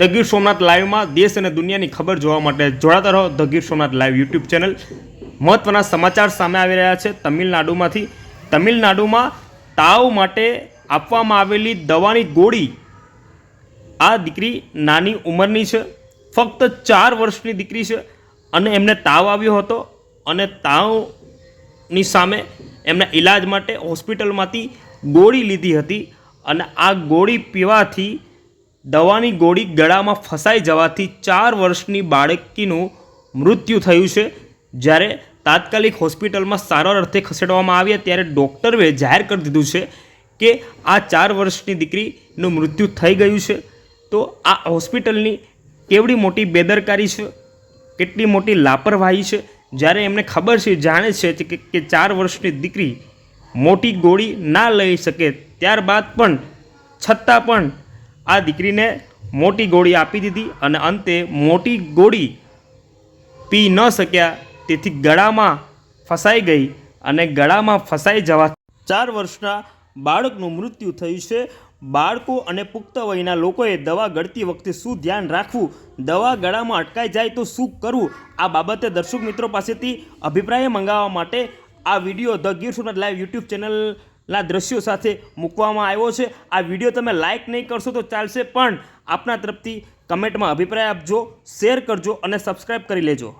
The Gir Somnath લાઈવમાં દેશ અને દુનિયાની ખબર જોવા માટે જોડાતા રહો the Gir Somnath live YouTube channel. મહત્વના સમાચાર સામે આવી રહ્યા છે તમિલનાડુમાંથી. તમિલનાડુમાં તાવ માટે આપવામાં આવેલી દવાની ગોળી. આ દીકરી નાની ઉંમરની છે, ફક્ત ચાર વર્ષની દીકરી છે અને એમને તાવ આવ્યો હતો અને તાવની સામે એમના ઈલાજ માટે હોસ્પિટલમાંથી ગોળી લીધી હતી અને આ ગોળી પીવાથી દવાની ગોળી ગળામાં ફસાઈ જવાથી ચાર વર્ષની બાળકીનું મૃત્યુ થયું છે. જ્યારે તાત્કાલિક હોસ્પિટલમાં સારવાર અર્થે ખસેડવામાં આવ્યા ત્યારે ડૉક્ટરે જાહેર કરી દીધું છે કે આ ચાર વર્ષની દીકરીનું મૃત્યુ થઈ ગયું છે. તો આ હોસ્પિટલની કેવડી મોટી બેદરકારી છે? કેટલી મોટી લાપરવાહી છે? જ્યારે એમને ખબર છે, જાણે છે કે ચાર વર્ષની દીકરી મોટી ગોળી ના લઈ શકે, ત્યારબાદ પણ, છતાં પણ આ દીકરીને મોટી ગોળી આપી દીધી અને અંતે મોટી ગોળી પી ન શક્યા. તેથી ગળામાં ફસાઈ ગઈ અને ગળામાં ફસાઈ જવા ચાર વર્ષના બાળકનું મૃત્યુ થયું છે. બાળકો અને પુખ્ત વયના લોકોએ દવા ગળતી વખતે શું ધ્યાન રાખવું? દવા ગળામાં અટકાઈ જાય તો શું કરવું? આ બાબતે દર્શક મિત્રો પાસેથી અભિપ્રાય મંગાવવા માટે આ video the Gir Somnath live YouTube ચેનલના દ્રશ્યો સાથે મૂકવામાં આવ્યો છે. આ વીડિયો તમે લાઇક નહીં કરશો તો ચાલશે પણ આપના તરફથી કમેન્ટમાં અભિપ્રાય આપજો, શેર કરજો અને સબસ્ક્રાઈબ કરી લેજો.